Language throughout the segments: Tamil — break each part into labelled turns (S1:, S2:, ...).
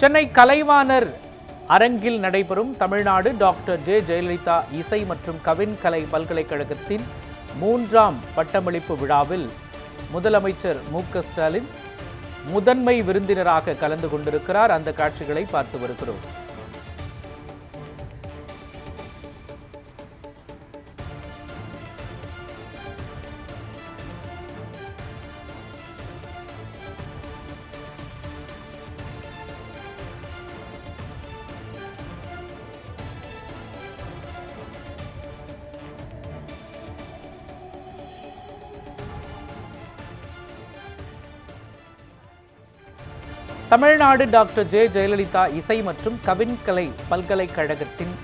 S1: சென்னை கலைவாணர் அரங்கில் நடைபெறும் தமிழ்நாடு டாக்டர் ஜே. ஜெயலலிதா இசை மற்றும் கவின் கலை பல்கலைக்கழகத்தின் மூன்றாம் பட்டமளிப்பு விழாவில் முதலமைச்சர் மு ஸ்டாலின் முதன்மை விருந்தினராக கலந்து கொண்டிருக்கிறார். அந்த காட்சிகளை பார்த்து வருகிறோம். Tamil Nadu doctor J. ஜெயலலிதா இசை மற்றும் கவின்கலை பல்கலைக்கழகத்தின்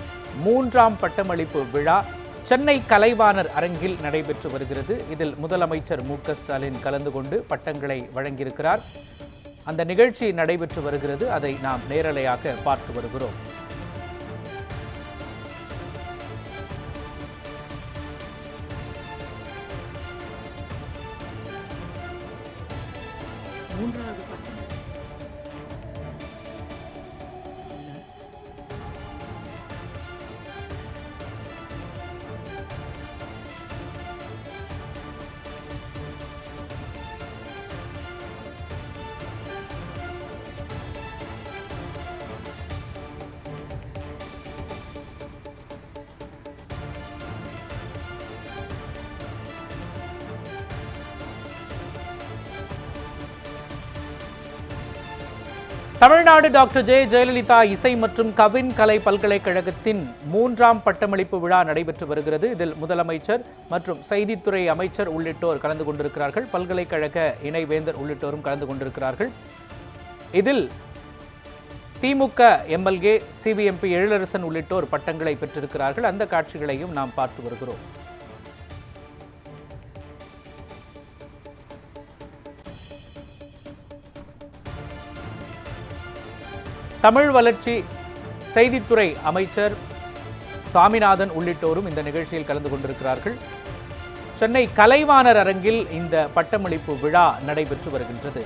S1: மூன்றாம் பட்டமளிப்பு விழா சென்னை கலைவாணர் அரங்கில் நடைபெற்று வருகிறது. இதில் முதலமைச்சர் மு. ஸ்டாலின் கலந்து கொண்டு பட்டங்களை வழங்கியிருக்கிறார். அந்த நிகழ்ச்சி நடைபெற்று வருகிறது. அதை நாம் நேரலையாக பார்த்து வருகிறோம்.
S2: மூன்றாவது
S1: தமிழ்நாடு டாக்டர் ஜே ஜெயலலிதா இசை மற்றும் கவின் கலை பல்கலைக்கழகத்தின் மூன்றாம் பட்டமளிப்பு விழா நடைபெற்று வருகிறது. இதில் முதலமைச்சர் மற்றும் செய்தித்துறை அமைச்சர் உள்ளிட்டோர் கலந்து கொண்டிருக்கிறார்கள். பல்கலைக்கழக இணைவேந்தர் உள்ளிட்டோரும் கலந்து கொண்டிருக்கிறார்கள். இதில் திமுக எம்எல்ஏ சிபிஎம்பி எழிலரசன் உள்ளிட்டோர் பட்டங்களை பெற்றிருக்கிறார்கள். அந்த காட்சிகளையும் நாம் பார்த்து வருகிறோம். தமிழ் வளர்ச்சி செய்தித்துறை அமைச்சர் சாமிநாதன் உள்ளிட்டோரும் இந்த நிகழ்ச்சியில் கலந்து கொண்டிருக்கிறார்கள். சென்னை கலைவாணர் அரங்கில் இந்த பட்டமளிப்பு விழா நடைபெற்று வருகின்றது.